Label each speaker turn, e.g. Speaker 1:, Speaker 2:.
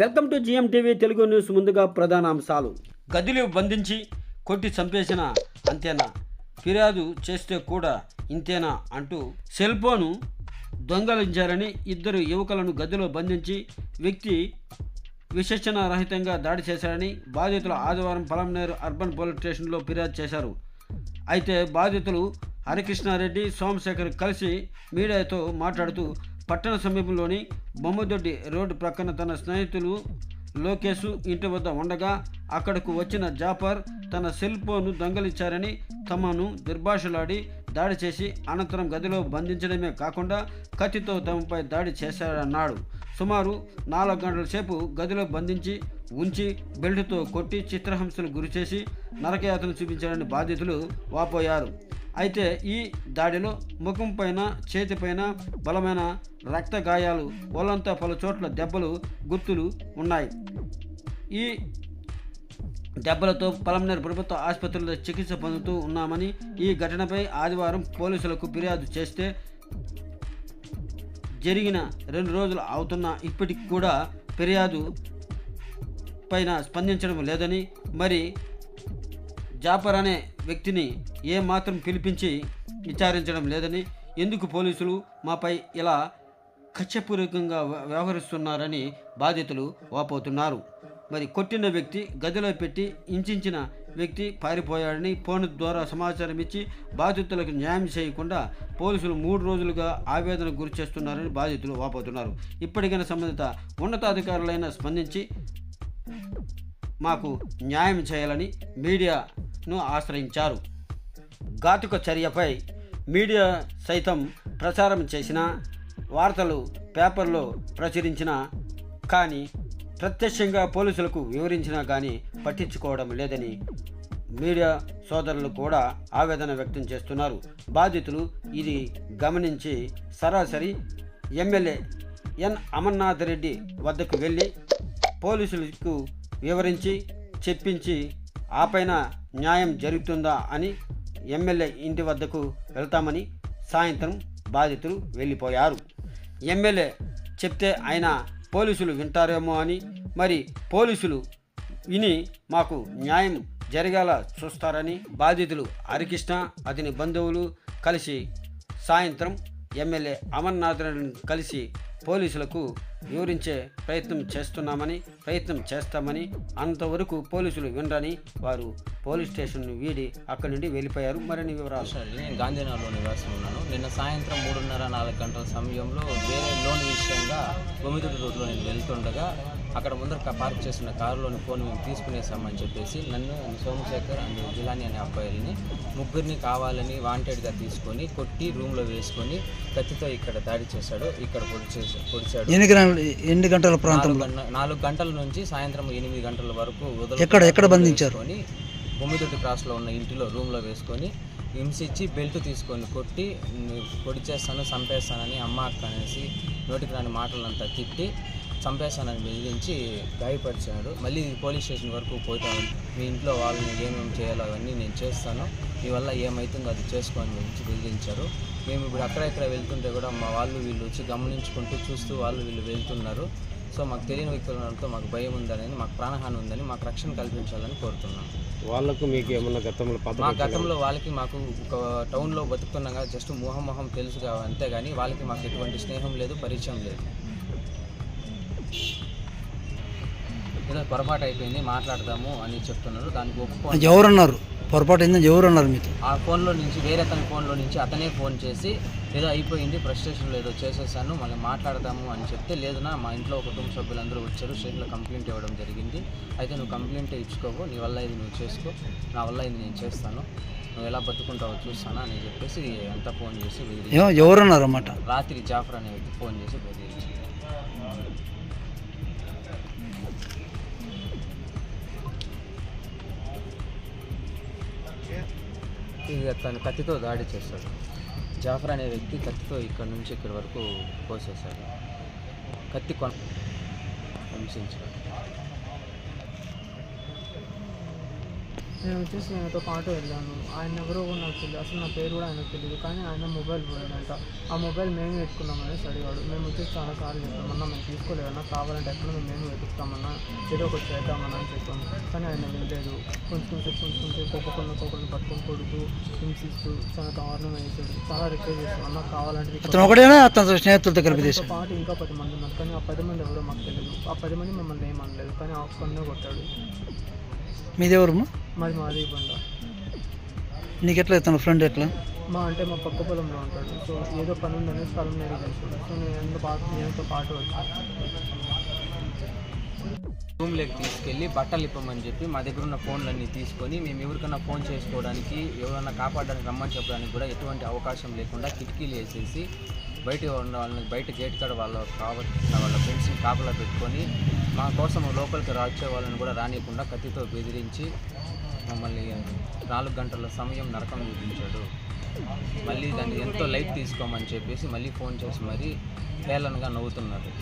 Speaker 1: Welcome to GM TV Telugu news ముందుగా ప్రధాన అంశాలు. గదిలో బంధించి కొట్టి చంపేసిన అంతేనా? ఫిర్యాదు చేస్తే కూడా ఇంతేనా అంటూ సెల్ ఫోను దొంగలించారని ఇద్దరు యువకులను గదిలో బంధించి వ్యక్తి విశేషణ రహితంగా దాడి చేశారని బాధితులు ఆదివారం పలంనేరు అర్బన్ పోలీస్ స్టేషన్లో ఫిర్యాదు చేశారు. అయితే బాధితులు హరికృష్ణారెడ్డి సోమశేఖర్ కలిసి మీడియాతో మాట్లాడుతూ పట్టణ సమీపంలోని బొమ్మదొడ్డి రోడ్డు ప్రక్కన తన స్నేహితులు లోకేష్ ఇంటి వద్ద ఉండగా అక్కడకు వచ్చిన జాఫర్ తన సెల్ ఫోన్ను దొంగలించారని తమను దుర్భాషలాడి దాడి చేసి అనంతరం గదిలో బంధించడమే కాకుండా కత్తితో తమపై దాడి చేశారన్నాడు. సుమారు నాలుగు గంటల సేపు గదిలో బంధించి ఉంచి బెల్టుతో కొట్టి చిత్రహింసలు గురిచేసి నరకయాతను చూపించారని బాధితులు వాపోయారు. అయితే ఈ దాడిలో ముఖం పైన చేతిపైన బలమైన రక్త గాయాలు ఒళ్ళంతా పలు చోట్ల దెబ్బలు గుర్తులు ఉన్నాయి. ఈ దెబ్బలతో పలమనేరు ప్రభుత్వ ఆసుపత్రిలో చికిత్స పొందుతూ ఉన్నామని ఈ ఘటనపై ఆదివారం పోలీసులకు ఫిర్యాదు చేస్తే జరిగిన రెండు రోజులు అవుతున్న ఇప్పటికి కూడా ఫిర్యాదు పైన స్పందించడం లేదని మరి జాఫర్ అనే వ్యక్తిని ఏమాత్రం పిలిపించి విచారించడం లేదని ఎందుకు పోలీసులు మాపై ఇలా కక్షపూర్వకంగా వ్యవహరిస్తున్నారని బాధితులు వాపోతున్నారు. మరి కొట్టిన వ్యక్తి గదిలో పెట్టి ఇంచించిన వ్యక్తి పారిపోయాడని ఫోన్ ద్వారా సమాచారం ఇచ్చి బాధితులకు న్యాయం చేయకుండా పోలీసులు మూడు రోజులుగా ఆవేదనకు గురి చేస్తున్నారని బాధితులు వాపోతున్నారు. ఇప్పటికైనా సంబంధిత ఉన్నతాధికారులైన స్పందించి మాకు న్యాయం చేయాలని మీడియా ను ఆశ్రయించారు. ఘాతుక చర్యపై మీడియా సైతం ప్రచారం చేసిన వార్తలు పేపర్లో ప్రచురించిన కానీ ప్రత్యక్షంగా పోలీసులకు వివరించినా కానీ పట్టించుకోవడం లేదని మీడియా సోదరులు కూడా ఆవేదన వ్యక్తం చేస్తున్నారు. బాధితులు ఇది గమనించి సరాసరి ఎమ్మెల్యే ఎన్ అమర్నాథ్ రెడ్డి వద్దకు వెళ్ళి పోలీసులకు వివరించి చెప్పించి ఆపైన న్యాయం జరుగుతుందా అని ఎమ్మెల్యే ఇంటి వద్దకు వెళ్తామని సాయంత్రం బాధితులు వెళ్ళిపోయారు. ఎమ్మెల్యే చెప్తే ఆయన పోలీసులు వింటారేమో అని మరి పోలీసులు విని మాకు న్యాయం జరిగేలా చూస్తారని బాధితులు హరికృష్ణ అతని బంధువులు కలిసి సాయంత్రం ఎమ్మెల్యే అమర్నాథ్ రెడ్డిని కలిసి పోలీసులకు వివరించే ప్రయత్నం చేస్తున్నామని ప్రయత్నం చేస్తామని అంతవరకు పోలీసులు వినరని వారు పోలీస్ స్టేషన్ను వీడి అక్కడి నుండి వెళ్ళిపోయారు. మరిన్ని వివరాలు.
Speaker 2: సార్ నేను గాంధీనగర్లో నివాసం ఉన్నాను. నిన్న సాయంత్రం మూడున్నర నాలుగు గంటల సమయంలో వేరే లోన్ విషయంగా బొమ్మిదిరి రోడ్లో నేను వెళ్తుండగా అక్కడ ముందర పార్క్ చేసిన కారులోని ఫోన్ మేము తీసుకునేసామని చెప్పేసి నన్ను సోమశేఖర్ అండ్ జిలాని అనే అబ్బాయిల్ని ముగ్గురిని కావాలని వాంటెడ్గా తీసుకొని కొట్టి రూమ్లో వేసుకొని కత్తితో ఇక్కడ దాడి చేశాడు ఇక్కడ పొడి చేసి పొడిచాడు
Speaker 3: ఎన్ని గంటల ఎన్ని గంటల ప్రాంతంలో
Speaker 2: నాలుగు గంట- నాలుగు గంటల నుంచి సాయంత్రం ఎనిమిది గంటల వరకు
Speaker 3: ఎక్కడ- ఎక్కడ బంధించారు?
Speaker 2: వేసుకొని బొమ్మిదొడ్డి క్రాస్లో ఉన్న ఇంటిలో రూమ్లో వేసుకొని హింసించి బెల్ట్ తీసుకొని కొట్టి "ని- పొడి చేస్తాను చంపేస్తానని అమ్మ అక్క అనేసి నోటికి రాని మాటలంతా తిట్టి చంపేస్తానని బెదిరించి గాయపరిచాడు మళ్ళీ పోలీస్ స్టేషన్ వరకు పోతాను. మీ ఇంట్లో వాళ్ళని ఏమేమి చేయాలో అవన్నీ నేను చేస్తాను. మీ వల్ల ఏమవుతుందో అది చేసుకోని గురించి బెదిరించారు. మేము ఇప్పుడు అక్కడెక్కడ వెళ్తుంటే కూడా మా వాళ్ళు వీళ్ళు వచ్చి గమనించుకుంటూ చూస్తూ వాళ్ళు వీళ్ళు వెళ్తున్నారు. సో మాకు తెలియని వ్యక్తులతో మాకు భయం ఉందని మాకు ప్రాణహాని ఉందని మాకు రక్షణ కల్పించాలని కోరుతున్నాం.
Speaker 4: వాళ్ళకు మీకు ఏమన్నా గతంలో
Speaker 2: మా గతంలో వాళ్ళకి మాకు ఒక టౌన్లో బతుకుతున్నాగా జస్ట్ మొహం మొహం తెలుసు అంతేగాని వాళ్ళకి మాకు ఎటువంటి స్నేహం లేదు పరిచయం లేదు. ఏదో పొరపాటు అయిపోయింది మాట్లాడదాము అని చెప్తున్నారు. దానికి ఒప్పుకో
Speaker 3: ఎవరన్నారు? పొరపాటు అయిందని ఎవరన్నారు మీతో?
Speaker 2: ఆ ఫోన్లో నుంచి వేరే అతని ఫోన్లో నుంచి అతనే ఫోన్ చేసి ఏదో అయిపోయింది ఫ్రస్ట్రేషన్లో ఏదో చేసేసాను మళ్ళీ మాట్లాడదాము అని చెప్తే లేదునా మా ఇంట్లో కుటుంబ సభ్యులందరూ వచ్చారు స్టేషన్లో కంప్లైంట్ ఇవ్వడం జరిగింది. అయితే నువ్వు కంప్లైంట్ ఇచ్చుకోవు నీ వల్ల ఇది నువ్వు చేసుకో నా వల్ల ఇది నేను చేస్తాను. నువ్వు ఎలా బతుకుంటావో చూస్తాను అని చెప్పేసి అంతా ఫోన్ చేసి
Speaker 3: ఏమో ఎవరన్నారు అన్నమాట
Speaker 2: రాత్రి జాఫర్ అనే వ్యక్తి ఫోన్ చేసి ఇక తను కత్తితో దాడి చేస్తాడు జాఫర్ అనే వ్యక్తి కత్తితో ఇక్కడ నుంచి ఇక్కడి వరకు కోసేశాడు. కత్తి కొన హింసించాడు.
Speaker 5: నేను వచ్చేసి ఆయనతో పాటు వెళ్ళాను. ఆయన ఎవరో కూడా నాకు తెలియదు అసలు నా పేరు కూడా ఆయనకు తెలియదు కానీ ఆయన మొబైల్ పోయిందంట ఆ మొబైల్ మేము పెట్టుకున్నామని అడిగాడు. మేము వచ్చేసి చాలా సార్లు చెప్పామన్నా మేము తీసుకోలేదన్నా కావాలంటే ఎక్కడ మేము మేము వెతుకుతామన్నా ఏదో ఒకటి చేద్దామన్నా అని చెప్పాము కానీ ఆయన వినలేదు కొంచెం కొంచెం కొంచెం కొంచెం ఒక్కొక్కరిని ఒక్కొక్కరిని పట్టుకొని కొడుతూ హింసిస్తూ చాలా దారుణం వేసాడు చాలా రిక్వెస్ట్ చేస్తాం అన్న కావాలంటే
Speaker 3: స్నేహితులతో కలిపి
Speaker 5: పాటు ఇంకా పది మంది ఉన్నారు. కానీ ఆ పది మంది ఎవరో మాకు తెలియదు ఆ పది మంది మమ్మల్ని ఏమనలేదు కానీ ఆ ఒక్కనే కొట్టాడు.
Speaker 3: మీది ఎవరమ్మా
Speaker 5: మాది మాది బండ.
Speaker 3: నీకు ఎట్లా తన ఫ్రెండ్ ఎట్లా?
Speaker 5: మా అంటే మా పక్క పొలంలో ఉంటాడు. సో ఏదో పని ఉందని స్థలం మీద చేస్తాడు సో నేను ఎంతో పాటు నేనుతో పాటు
Speaker 2: రూమ్లోకి తీసుకెళ్ళి బట్టలు ఇప్పమని చెప్పి మా దగ్గర ఉన్న ఫోన్లన్నీ తీసుకొని మేము ఎవరికైనా ఫోన్ చేసుకోవడానికి ఎవరైనా కాపాడడానికి రమ్మని చెప్పడానికి కూడా ఎటువంటి అవకాశం లేకుండా కిటికీలు వేసేసి బయట ఉన్న వాళ్ళని బయట గేట్ కాడ వాళ్ళ కావాల్సిన వాళ్ళ ఫ్రెండ్స్ని కాపలా పెట్టుకొని మా కోసం లోపలికి రాచే వాళ్ళని కూడా రానియకుండా కత్తితో బెదిరించి మమ్మల్ని నాలుగు గంటల సమయం నరకం చూపించాడు. మళ్ళీ దాన్ని ఎంతో లైట్ తీసుకోమని చెప్పేసి మళ్ళీ ఫోన్ చేసి మరీ హేళనగా నవ్వుతున్నారు.